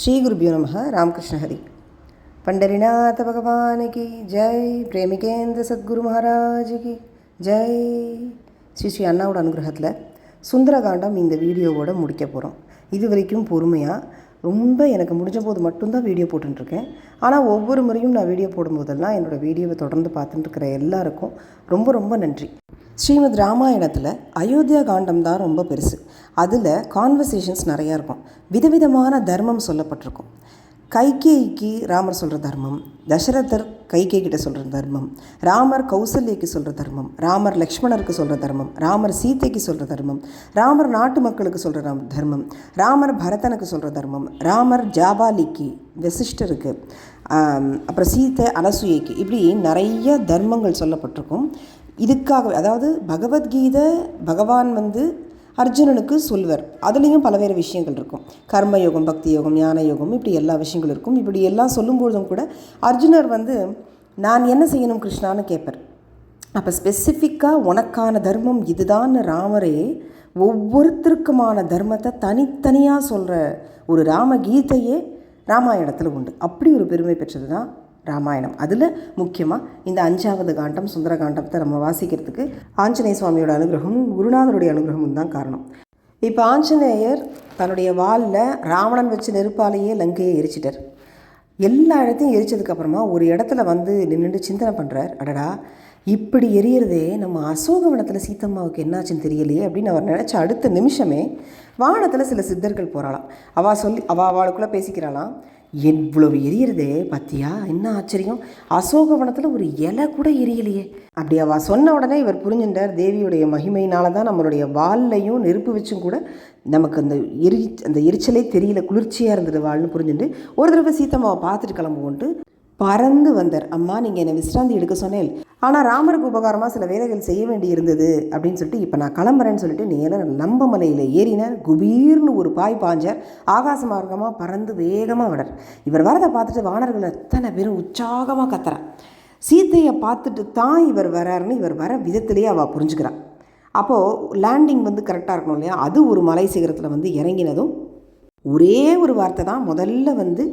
ஸ்ரீகுருபியோ நம ராமகிருஷ்ண ஹரி. பண்டரிநாத பகவானுக்கு ஜெய். பிரேமிகேந்திர சத்குரு மகாராஜுக்கு ஜெய். ஸ்ரீ ஸ்ரீ அண்ணாவோட அனுகிரகத்தில் சுந்தரகாண்டம் இந்த வீடியோவோட முடிக்க போகிறோம் இது வரைக்கும் பொறுமையாக ரொம்ப எனக்கு முடிஞ்ச போது மட்டும்தான் வீடியோ போட்டுருக்கேன் ஆனால் ஒவ்வொரு முறையும் நான் வீடியோ போடும்போதெல்லாம் என்னோடய வீடியோவை தொடர்ந்து பார்த்துட்டுருக்கிற எல்லாருக்கும் ரொம்ப ரொம்ப நன்றி. ஸ்ரீமத் ராமாயணத்தில் அயோத்தியா காண்டம் தான் ரொம்ப பெருசு. அதில் கான்வர்சேஷன்ஸ் நிறையா இருக்கும். விதவிதமான தர்மம் சொல்லப்பட்டிருக்கும். கைகேயிக்கு ராமர் சொல்கிற தர்மம் தசரதர் கைகே கிட்ட சொல்கிற தர்மம் ராமர் கௌசல்யக்கு சொல்கிற தர்மம் ராமர் லக்ஷ்மணருக்கு சொல்கிற தர்மம் ராமர் சீதைக்கு சொல்கிற தர்மம் ராமர் நாட்டு மக்களுக்கு சொல்கிற தர்மம் ராமர் பரதனுக்கு சொல்கிற தர்மம் ராமர் ஜாபாலிக்கு வசிஷ்டருக்கு அப்புறம் சீதை அனசூயைக்கு இப்படி நிறைய தர்மங்கள் சொல்லப்பட்டிருக்கும். இதுக்காக அதாவது பகவத்கீதை பகவான் வந்து அர்ஜுனனுக்கு சொல்வர். அதுலேயும் பலவேறு விஷயங்கள் இருக்கும். கர்மயோகம் பக்தி யோகம் ஞான யோகம் இப்படி எல்லா விஷயங்களும் இருக்கும். இப்படி எல்லாம் சொல்லும்பொழுதும் கூட அர்ஜுனர் வந்து நான் என்ன செய்யணும் கிருஷ்ணான்னு கேட்பார் அப்போ ஸ்பெசிஃபிக்காக உனக்கான தர்மம் இதுதான் ராமரே ஒவ்வொருத்தருக்குமான தர்மத்தை தனித்தனியாக சொல்கிற ஒரு ராமகீதையே ராமாயணத்தில் உண்டு. அப்படி ஒரு பெருமை பெற்றது தான் ராமாயணம். அதில் முக்கியமாக இந்த அஞ்சாவது காண்டம் சுந்தர காண்டத்தை நம்ம வாசிக்கிறதுக்கு ஆஞ்சநேய சுவாமியோட அனுகிரகமும் குருநாதருடைய அனுகிரகமும் தான் காரணம். இப்போ ஆஞ்சநேயர் தன்னுடைய வாலில் ராவணன் வச்சு நெருப்பாலேயே லங்கையை எரிச்சிட்டார். எல்லா இடத்தையும் எரிச்சதுக்கப்புறமா ஒரு இடத்துல வந்து நின்றுட்டு சிந்தனை பண்ணுறார் அடடா இப்படி எரியறதே நம்ம அசோகவனத்தில் சீத்தம்மாவுக்கு என்னாச்சுன்னு தெரியலையே அப்படின்னு அவர் நினச்ச அடுத்த நிமிஷமே வானத்தில் சில சித்தர்கள் போகிறாளாம் அவள் சொல்லி அவள் அவளுக்குள்ளே பேசிக்கிறாளாம். எவ்வளவு எரியறதே பத்தியா? என்ன ஆச்சரியம்? அசோகவனத்தில் ஒரு இலை கூட எரியலையே. அப்படி அவள் சொன்ன உடனே இவர் புரிஞ்சுட்டார் தேவியுடைய மகிமையினால தான் நம்மளுடைய வால்லையும் நெருப்பு வச்சும் கூட நமக்கு அந்த எரி அந்த எரிச்சலே தெரியல குளிர்ச்சியாக இருந்தது வாழ்னு புரிஞ்சுட்டு ஒரு தடவை சீத்தம்மாவை பார்த்துட்டு கிளம்புவோன்ட்டு பறந்து வந்தார். அம்மா நீங்கள் என்னை விசிராந்தி எடுக்க சொன்னேன். ஆனால் ராமருக்கு உபகாரமாக சில வேலைகள் செய்ய வேண்டி இருந்தது அப்படின்னு சொல்லிட்டு இப்போ நான் கிளம்புறேன்னு சொல்லிட்டு நேரம் நம்பமலையில் ஏறினார். குபீர்னு ஒரு பாய் பாஞ்சார் ஆகாச மார்க்கமாக பறந்து வேகமாக விடர் இவர் வரதை பார்த்துட்டு வானர்கள் எத்தனை பேரும் உற்சாகமாக கத்துறா சீத்தையை பார்த்துட்டு தான் இவர் வராருன்னு இவர் வர விதத்திலேயே அவள் புரிஞ்சுக்கிறான் அப்போது லேண்டிங் வந்து கரெக்டாக இருக்கணும் இல்லையா? அது ஒரு மலை சிகரத்தில் வந்து இறங்கினதும் ஒரே ஒரு வார்த்தை தான் முதல்ல வந்து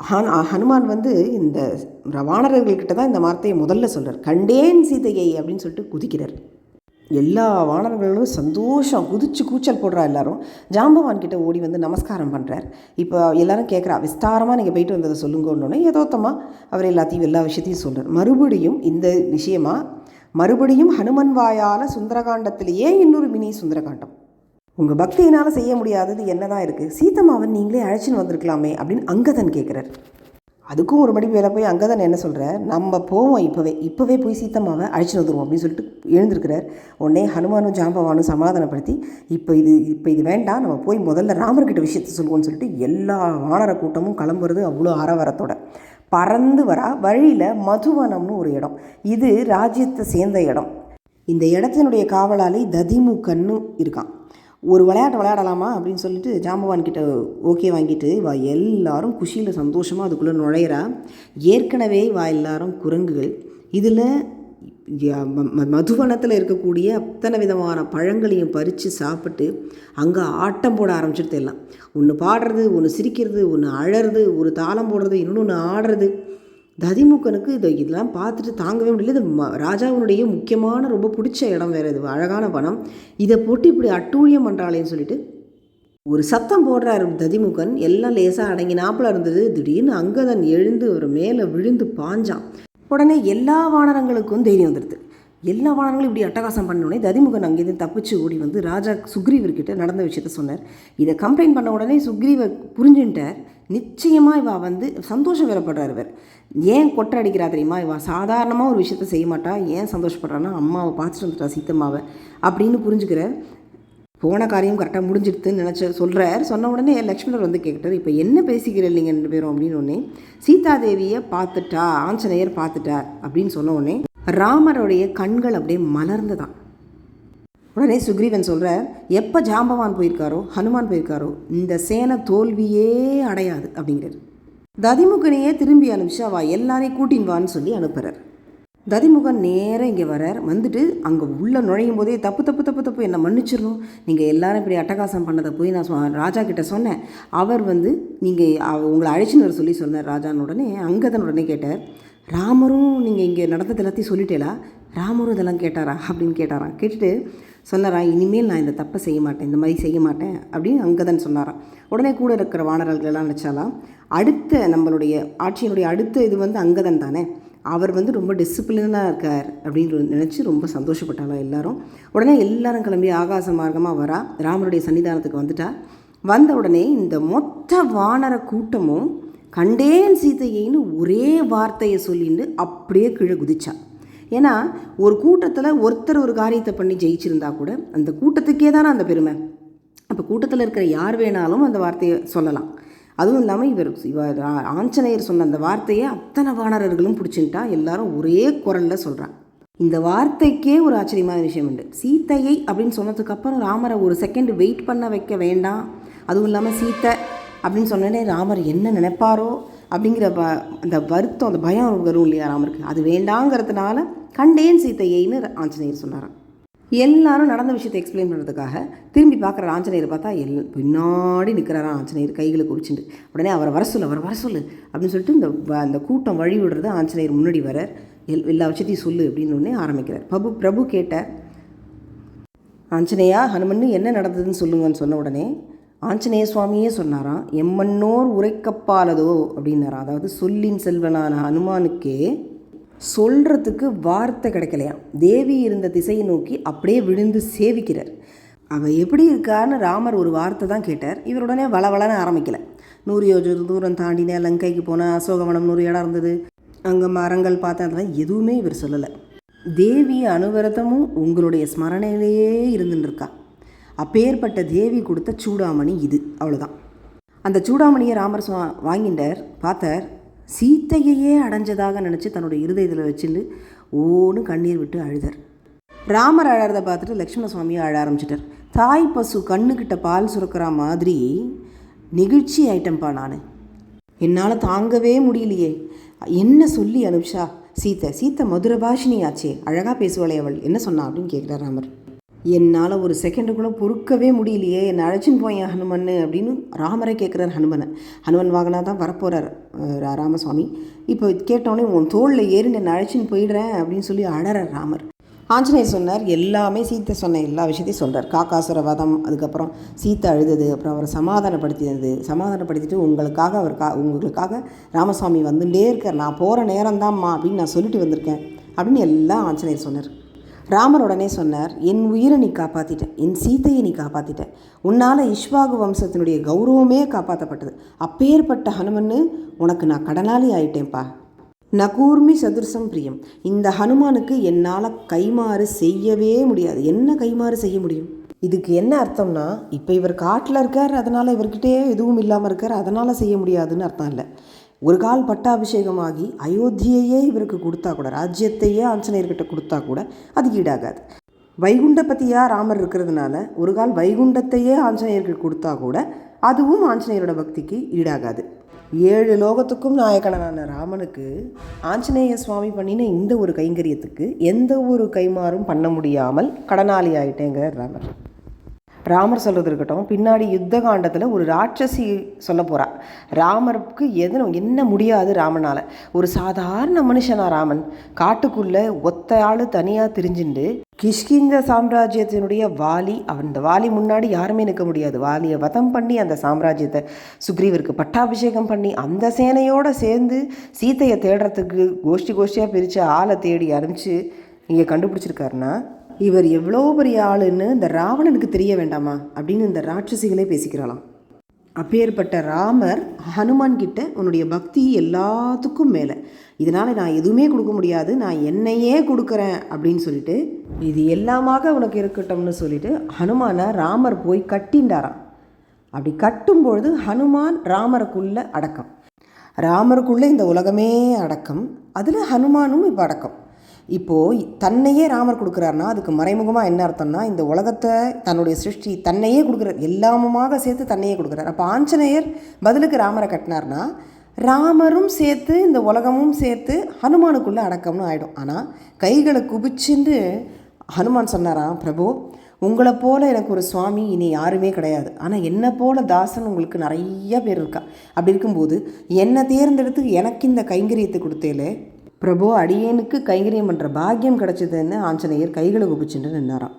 ஹன் ஹனுமான் வந்து இந்த வானரர்கள்கிட்ட தான் இந்த வார்த்தையை முதல்ல சொல்கிறார் கண்டேன் சீதையை அப்படின்னு சொல்லிட்டு குதிக்கிறார். எல்லா வானர்களும் சந்தோஷம் குதிச்சு கூச்சல் போடுறா எல்லாரும். ஜாம்பவான் கிட்ட ஓடி வந்து நமஸ்காரம் பண்ணுறார் இப்போ எல்லாரும் கேட்குறா விஸ்தாரமாக நீங்கள் போயிட்டு வந்ததை சொல்லுங்கன்னொன்னே யதோத்தமாக அவர் எல்லாத்தையும் எல்லா விஷயத்தையும் சொல்கிறார் மறுபடியும் இந்த விஷயமா மறுபடியும் ஹனுமன் வாயால் சுந்தரகாண்டத்திலேயே இன்னொரு மினி சுந்தரகாண்டம். உங்கள் பக்தியினால் செய்ய முடியாதது என்ன தான் இருக்குது சீத்தம்மாவன் நீங்களே அழைச்சின்னு வந்திருக்கலாமே அப்படின்னு அங்கதன் கேட்குறார் அதுக்கும் ஒரு மணி வேலை போய் அங்கதன் என்ன சொல்கிறார் நம்ம போவோம் இப்போவே. இப்போவே போய் சீத்தம்மாவை அழைச்சின்னு வந்துடுவோம் அப்படின்னு சொல்லிட்டு எழுந்திருக்கிறார். உடனே ஹனுமானும் ஜாம்பவானும் சமாதானப்படுத்தி இப்போ இது இப்போ இது வேண்டாம். நம்ம போய் முதல்ல ராமர்கிட்ட விஷயத்தை சொல்லுவோம்னு சொல்லிட்டு எல்லா வானர கூட்டமும் கிளம்புறது அவ்வளோ ஆரவாரத்தோட. பறந்து வரா வழியில் மதுவனம்னு ஒரு இடம். இது ராஜ்யத்தை சேர்ந்த இடம். இந்த இடத்தினுடைய காவலாளி ததிமுகன்னு இருக்கான். ஒரு விளையாட்டு விளையாடலாமா அப்படின்னு சொல்லிட்டு ஜாம்பவான் கிட்ட ஓகே வாங்கிட்டு வா எல்லாரும் குஷியில் சந்தோஷமாக அதுக்குள்ளே நுழையிறா. ஏற்கனவே வா எல்லாரும் குரங்குகள். இதில் மதுவனத்தில் இருக்கக்கூடிய அத்தனை விதமான பழங்களையும் பறித்து சாப்பிட்டு அங்கே ஆட்டம் போட ஆரம்பிச்சிட்டு எல்லாம். ஒன்று பாடுறது ஒன்று சிரிக்கிறது ஒன்று அழறது ஒரு தாளம் போடுறது இன்னொன்று ஆடுறது. ததிமுகனுக்கு இதை இதெல்லாம் பார்த்துட்டு தாங்கவே முடியல. இது ம ராஜாவினுடைய முக்கியமான ரொம்ப பிடிச்ச இடம் வேறு இது அழகான வனம். இதை போட்டு இப்படி அட்டூழியம் பண்ணுறாளேன்னு சொல்லிட்டு ஒரு சத்தம் போடுறாரு ததிமுகன். எல்லாம் லேசாக அடங்கி நாப்பில் இருந்தது. திடீர்னு அங்கதன் எழுந்து ஒரு மேலே விழுந்து பாஞ்சான். உடனே எல்லா வானரங்களுக்கும் தைரியம் வந்துடுது. எல்லா வானங்களும் இப்படி அட்டகாசம் பண்ண உடனே ததிமுகன் அங்கேருந்து தப்பிச்சு ஓடி வந்து ராஜா சுக்ரீவர்கிட்ட நடந்த விஷயத்த சொன்னார். இதை கம்ப்ளைண்ட் பண்ண உடனே சுக்ரீவர் புரிஞ்சுட்டார் நிச்சயமாக இவா வந்து சந்தோஷம் வேறப்படுறார் இவர். ஏன் கொட்டை அடிக்கிறா தெரியுமா? இவா சாதாரணமாக ஒரு விஷயத்த செய்ய மாட்டா. ஏன் சந்தோஷப்படுறான்னா அம்மாவை பார்த்துட்டு வந்துட்டா சீத்தம்மாவை அப்படின்னு புரிஞ்சுக்கிறார். போன காரியம் கரெக்டாக முடிஞ்சிடுதுன்னு நினச்ச சொல்கிறார் சொன்ன உடனே லக்ஷ்மணர் வந்து கேட்டார் இப்போ என்ன பேசிக்கிறேன் நீங்கள் ரெண்டு பேரும்? அப்படின்னு உடனே சீதாதேவியை பார்த்துட்டா ஆஞ்சநேயர் பார்த்துட்டார் அப்படின்னு சொன்ன உடனே ராமருடைய கண்கள் அப்படியே மலர்ந்துதான் உடனே சுக்ரீவன் சொல்கிறார் எப்போ ஜாம்பவான் போயிருக்காரோ ஹனுமான் போயிருக்காரோ இந்த சேனை தோல்வியே அடையாது அப்படிங்கிறார். ததிமுகனையே திரும்பி அனுப்பிச்சு அவள் எல்லாரையும் கூட்டின்னு வான்னு சொல்லி அனுப்புகிறார் ததிமுகன் நேராக இங்கே வரார் வந்துட்டு அங்கே உள்ளே நுழையும் போதே தப்பு தப்பு தப்பு தப்பு என்னை மன்னிச்சிடணும்? நீங்கள் எல்லாரும் இப்படி அட்டகாசம் பண்ணதை போய் நான் சொ- ராஜா கிட்டே சொன்னேன். அவர் வந்து நீங்கள் உங்களை அழைச்சின்னு வர சொல்லி சொன்னார் ராஜான்னு உடனே அங்கதன் உடனே கேட்டார். ராமரும் நீங்கள் இங்கே நடந்தது எல்லாத்தையும் சொல்லிட்டேலா? ராமரும் இதெல்லாம் கேட்டாரா? அப்படின்னு கேட்டாராம் கேட்டுட்டு சொன்னாரா இனிமேல் நான் இந்த தப்பை செய்ய மாட்டேன் இந்த மாதிரி செய்ய மாட்டேன் அப்படின்னு அங்கதன் சொன்னாராம் உடனே கூட இருக்கிற வானரர்களெல்லாம் நினச்சாலாம் அடுத்த நம்மளுடைய ஆட்சியினுடைய அடுத்த இது வந்து அங்கதன் தானே? அவர் வந்து ரொம்ப டிசிப்ளினாக இருக்கார் அப்படின்னு நினச்சி ரொம்ப சந்தோஷப்பட்டாலாம் எல்லாரும். உடனே எல்லாரும் கிளம்பி ஆகாச மார்க்கமாக வரா ராமருடைய சன்னிதானத்துக்கு வந்துட்டா. வந்த உடனே இந்த மொத்த வானர கூட்டமும் கண்டேன் சீதையைன்னு ஒரே வார்த்தையை சொல்லிட்டு அப்படியே கீழே குதிச்சான் ஏன்னா ஒரு கூட்டத்தில் ஒருத்தர் ஒரு காரியத்தை பண்ணி ஜெயிச்சிருந்தா கூட அந்த கூட்டத்துக்கே தானே அந்த பெருமை. அப்போ கூட்டத்தில் இருக்கிற யார் வேணாலும் அந்த வார்த்தையை சொல்லலாம். அதுவும் இல்லாமல் இவர் இவர் ஆஞ்சநேயர் சொன்ன அந்த வார்த்தையை அத்தனை வானரர்களும் பிடிச்சின்ட்டா எல்லாரும் ஒரே குரலில் சொல்கிறான் இந்த வார்த்தைக்கே ஒரு ஆச்சரியமான விஷயம் உண்டு. சீத்தையை அப்படின்னு சொன்னதுக்கப்புறம் ராமரை ஒரு செகண்ட் வெயிட் பண்ண வைக்க வேண்டாம். அதுவும் இல்லாமல் சீத்தை அப்படின்னு சொன்னோடனே ராமர் என்ன நினைப்பாரோ அப்படிங்கிற ப அந்த வருத்தம் அந்த பயம் வரும் இல்லையா ராமருக்கு? அது வேண்டாங்கிறதுனால கண்டேன் சீத்தையைன்னு ஆஞ்சநேயர் சொன்னாராம். எல்லாரும் நடந்த விஷயத்தை எக்ஸ்பிளைன் பண்ணுறதுக்காக திரும்பி பார்க்குற ஆஞ்சநேயர் பார்த்தா எல் பின்னாடி நிற்கிறாரா ஆஞ்சநேயர் கைகளை குறிச்சுட்டு உடனே அவரை வர சொல்லு அவர் வர சொல்லு அப்படின்னு சொல்லிட்டு இந்த வ- அந்த கூட்டம் வழி விடுறது ஆஞ்சநேயர் முன்னாடி வர எல் எல்லா விஷயத்தையும் சொல்லு அப்படின்னு உடனே ஆரம்பிக்கிறார். பிரபு பிரபு கேட்டார் ஆஞ்சநேயா ஹனுமன் என்ன நடந்ததுன்னு சொல்லுங்கன்னு சொன்ன உடனே ஆஞ்சநேய சுவாமியே சொன்னாராம் எம்மன்னோர் உரைக்கப்பாலதோ அப்படின்னாராம் அதாவது சொல்லின் செல்வனான ஹனுமானுக்கே சொல்கிறதுக்கு வார்த்தை கிடைக்கலையாம் தேவி இருந்த திசையை நோக்கி அப்படியே விழுந்து சேவிக்கிறார். அவள் எப்படி இருக்கான்னு ராமர் ஒரு வார்த்தை தான் கேட்டார். இவர் உடனே வளவளன்னு ஆரம்பிக்கல. நூறு யோஜன தூரம் தாண்டினேன் லங்கைக்கு போனேன் அசோகவனம் நூறு இடம் இருந்தது. அங்கே மரங்கள் பார்த்தேன். அதெல்லாம் எதுவுமே இவர் சொல்லலை. தேவி அனுவரதமும் உங்களுடைய ஸ்மரணையிலேயே இருந்துன்னு இருக்கா. அப்பேற்பட்ட தேவி கொடுத்த சூடாமணி இது அவ்வளோதான் அந்த சூடாமணியை ராமர் சுவா வாங்கிட்டார் பார்த்தார் சீத்தையையே அடைஞ்சதாக நினச்சி தன்னுடைய இருதயத்தில் வச்சுட்டு ஓன்னு கண்ணீர் விட்டு அழுதார். ராமர் அழறதை பார்த்துட்டு லக்ஷ்மண சுவாமியை அழ ஆரம்பிச்சிட்டார். தாய் பசு கண்ணுக்கிட்ட பால் சுரக்கிற மாதிரி நெகிழ்ச்சி ஐட்டம்ப்பா நான். என்னால் தாங்கவே முடியலையே. என்ன சொல்லி அனுப்ஷா சீத்தை சீத்தை மதுர பாஷினி ஆச்சே அழகாக பேசுவாளே அவள் என்ன சொன்னா அப்படின்னு கேட்குறார் ராமர். என்னால் ஒரு செகண்டுக்குள்ளே பொறுக்கவே முடியலையே. என்னை அழைச்சின்னு போய் ஹனுமன் அப்படின்னு ராமரை கேட்குறார் ஹனுமனை. ஹனுமன் வாகனா தான் வரப்போகிறார் ராமசுவாமி இப்போ கேட்டோடனே உன் தோளில் ஏறி என்னை அழைச்சின்னு போயிடுறேன் அப்படின்னு சொல்லி அழறார் ராமர். ஆஞ்சநேயர் சொன்னார் எல்லாமே சீத்தை சொன்ன எல்லா விஷயத்தையும் சொல்கிறார் காக்காசுர வதம் அதுக்கப்புறம் சீத்தை அழுதது அப்புறம் அவரை சமாதானப்படுத்தினது. சமாதானப்படுத்திட்டு உங்களுக்காக அவர் கா உங்களுக்காக ராமசாமி வந்துட்டே இருக்கார். நான் போகிற நேரம்தாம்மா அப்படின்னு நான் சொல்லிட்டு வந்திருக்கேன் அப்படின்னு எல்லாம் ஆஞ்சநேயர் சொன்னார். ராமர் உடனே சொன்னார் என் உயிரை நீ காப்பாற்றிட்ட என் சீத்தையை நீ காப்பாற்றிட்ட உன்னால் இஷ்வாகு வம்சத்தினுடைய கௌரவமே காப்பாற்றப்பட்டது அப்பேற்பட்ட ஹனுமன்னு உனக்கு நான் கடனாளி ஆயிட்டேன்ப்பா. நகூர்மி சதுர்சம் பிரியம். இந்த ஹனுமானுக்கு என்னால் கைமாறு செய்யவே முடியாது. என்ன கைமாறு செய்ய முடியும்? இதுக்கு என்ன அர்த்தம்னா இப்போ இவர் காட்டில் இருக்கார் அதனால் இவர்கிட்டே எதுவும் இல்லாமல் இருக்கார் அதனால் செய்ய முடியாதுன்னு அர்த்தம் இல்லை. ஒரு கால் பட்டாபிஷேகமாகி அயோத்தியையே இவருக்கு கொடுத்தா கூட ராஜ்யத்தையே ஆஞ்சநேயர்கிட்ட கொடுத்தா கூட அது ஈடாகாது. வைகுண்டபதியாக ராமர் இருக்கிறதுனால ஒரு கால் வைகுண்டத்தையே ஆஞ்சநேயர்கள் கொடுத்தா கூட அதுவும் ஆஞ்சநேயரோட பக்திக்கு ஈடாகாது. ஏழு லோகத்துக்கும் நாயக்கனான ராமனுக்கு ஆஞ்சநேய சுவாமி பண்ணின இந்த ஒரு கைங்கரியத்துக்கு எந்த ஒரு கைமாறும் பண்ண முடியாமல் கடனாளி ஆயிட்டேங்கிறார் ராமர். ராமர் சொல்கிறது இருக்கட்டும் பின்னாடி யுத்த காண்டத்தில் ஒரு ராட்சசி சொல்ல போகிறா ராமருக்கு எது என்ன முடியாது ராமனால். ஒரு சாதாரண மனுஷனா ராமன் காட்டுக்குள்ளே ஒத்த ஆள் தனியாக திரிஞ்சுண்டு கிஷ்கிந்த சாம்ராஜ்யத்தினுடைய வாலி அவன் வாலி முன்னாடி யாருமே நிற்க முடியாது. வாலியை வதம் பண்ணி அந்த சாம்ராஜ்யத்தை சுக்ரீவருக்கு பட்டாபிஷேகம் பண்ணி அந்த சேனையோடு சேர்ந்து சீத்தையை தேடுறதுக்கு கோஷ்டி கோஷ்டியாக பிரித்து ஆளை தேடி அனுப்பிச்சு இங்கே கண்டுபிடிச்சிருக்காருன்னா இவர் எவ்வளோ பெரிய ஆளுன்னு இந்த ராவணனுக்கு தெரிய வேண்டாமா? அப்படின்னு இந்த ராட்சசிகளே பேசிக்கிறாளாம். அப்பேற்பட்ட ராமர் ஹனுமான் கிட்ட உன்னுடைய பக்தி எல்லாத்துக்கும் மேலே. இதனால் நான் எதுவுமே கொடுக்க முடியாது நான் என்னையே கொடுக்குறேன் அப்படின்னு சொல்லிட்டு இது எல்லாமாக உனக்கு இருக்கட்டும்னு சொல்லிட்டு ஹனுமானை ராமர் போய் கட்டிண்டாராம் அப்படி கட்டும்பொழுது ஹனுமான் ராமருக்குள்ளே அடக்கம். ராமருக்குள்ளே இந்த உலகமே அடக்கம். அதில் ஹனுமானும் இப்போ அடக்கம். இப்போது தன்னையே ராமர் கொடுக்குறாருனா அதுக்கு மறைமுகமாக என்ன அர்த்தம்னா இந்த உலகத்தை தன்னுடைய சிருஷ்டி தன்னையே கொடுக்குறார் எல்லாமுமாக சேர்த்து தன்னையே கொடுக்குறார். அப்போ ஆஞ்சநேயர் பதிலுக்கு ராமரை கட்டினார்னா ராமரும் சேர்த்து இந்த உலகமும் சேர்த்து ஹனுமானுக்குள்ளே அடக்கம்னு ஆகிடும் ஆனால் கைகளை குபிச்சுன்னு ஹனுமான் சொன்னாராம் பிரபு உங்களை போல எனக்கு ஒரு சுவாமி இனி யாருமே கிடையாது. ஆனால் என்னை போல தாசன் உங்களுக்கு நிறைய பேர் இருக்கா? அப்படி இருக்கும்போது என்னை தேர்ந்தெடுத்து எனக்கு இந்த கைங்கரியத்தை கொடுத்தேலே பிரபு அடியேனுக்கு கைங்கரியம் பண்ணுற பாக்கியம் கிடைச்சதுன்னு ஆஞ்சநேயர் கைகளை குபிச்சுட்டு நின்னாராம்.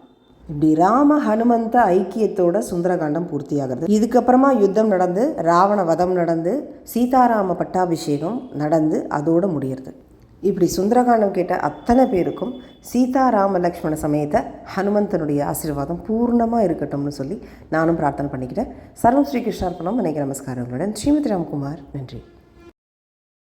இப்படி ராம ஹனுமந்த ஐக்கியத்தோட சுந்தரகாண்டம் பூர்த்தியாகிறது. இதுக்கப்புறமா யுத்தம் நடந்து ராவண வதம் நடந்து சீதாராம பட்டாபிஷேகம் நடந்து அதோடு முடியறது இப்படி சுந்தரகாண்டம் கேட்ட அத்தனை பேருக்கும் சீதாராம லக்ஷ்மண சமேத ஹனுமந்தனுடைய ஆசீர்வாதம் பூர்ணமாக இருக்கட்டும்னு சொல்லி நானும் பிரார்த்தனை பண்ணிக்கிட்டேன் சர்வம் ஸ்ரீ கிருஷ்ணார்ப்பணம் நமஸ்காரங்களுடன். ஸ்ரீமதி ராம்குமார். நன்றி.